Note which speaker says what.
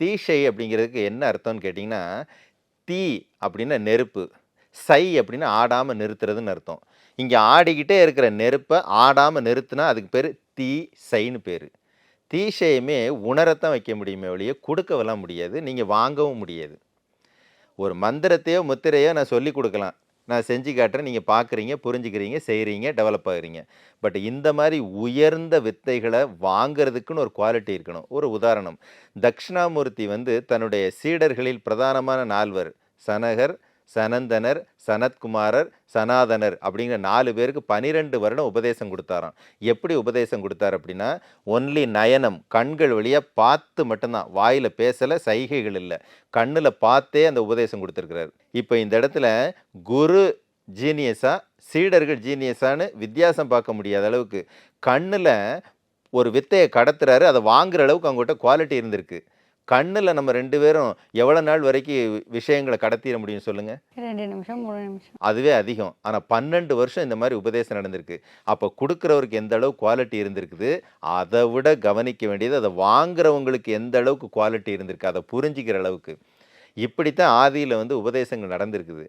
Speaker 1: தீஷை அப்படிங்கிறதுக்கு என்ன அர்த்தம்னு கேட்டிங்கன்னா தீ அப்படின்னா நெருப்பு சை அப்படின்னா ஆடாமல் நிறுத்துறதுன்னு அர்த்தம். இங்கே ஆடிக்கிட்டே இருக்கிற நெருப்பை ஆடாமல் நிறுத்துனா அதுக்கு பேர் தீ சைன்னு பேர். தீஷையுமே உணரத்தான் வைக்க முடியுமே ஒழிய கொடுக்கவெல்லாம் முடியாது நீங்கள் வாங்கவும் முடியாது. ஒரு மந்திரத்தையோ முத்திரையோ நான் சொல்லி கொடுக்கலாம். நான் செஞ்சு காட்டுறேன் நீங்கள் பார்க்குறீங்க புரிஞ்சுக்கிறீங்க செய்கிறீங்க டெவலப் ஆகுறீங்க. பட் இந்த மாதிரி உயர்ந்த வித்தைகளை வாங்குறதுக்குன்னு ஒரு குவாலிட்டி இருக்கணும். ஒரு உதாரணம். தக்ஷணாமூர்த்தி வந்து தன்னுடைய சீடர்களில் பிரதானமான நால்வர் சனகர் சனந்தனர் சனத்குமாரர் சனாதனர் அப்படிங்கிற நாலு பேருக்கு பனிரெண்டு வருடம் உபதேசம் கொடுத்தாராம். எப்படி உபதேசம் கொடுத்தார் அப்படின்னா ஒன்லி நயனம் கண்கள் வழியாக பார்த்து மட்டும்தான் வாயில் பேசலை சைகைகள் இல்லை. கண்ணில் பார்த்தே அந்த உபதேசம் கொடுத்துருக்கிறார். இப்போ இந்த இடத்துல குரு ஜீனியஸா சீடர்கள் ஜீனியஸான்னு வித்தியாசம் பார்க்க முடியாத அளவுக்கு கண்ணில் ஒரு வித்தையை கடத்துறாரு அதை வாங்குற அளவுக்கு அவங்ககிட்ட குவாலிட்டி இருந்திருக்கு. கண்ணில் நம்ம ரெண்டு பேரும் எவ்வளோ நாள் வரைக்கும் விஷயங்களை கடத்திட முடியும் சொல்லுங்கள்
Speaker 2: ரெண்டு நிமிஷம் மூணு நிமிஷம்.
Speaker 1: அதுவே அதிகம். ஆனால் பன்னெண்டு வருஷம் இந்த மாதிரி உபதேசம் நடந்திருக்கு. அப்போ கொடுக்குறவருக்கு எந்த அளவு குவாலிட்டி இருந்திருக்குது அதை விட கவனிக்க வேண்டியது அதை வாங்குறவங்களுக்கு எந்த அளவுக்கு குவாலிட்டி இருந்திருக்கு அதை புரிஞ்சிக்கிற அளவுக்கு. இப்படித்தான் ஆதியில் வந்து உபதேசங்கள் நடந்திருக்குது.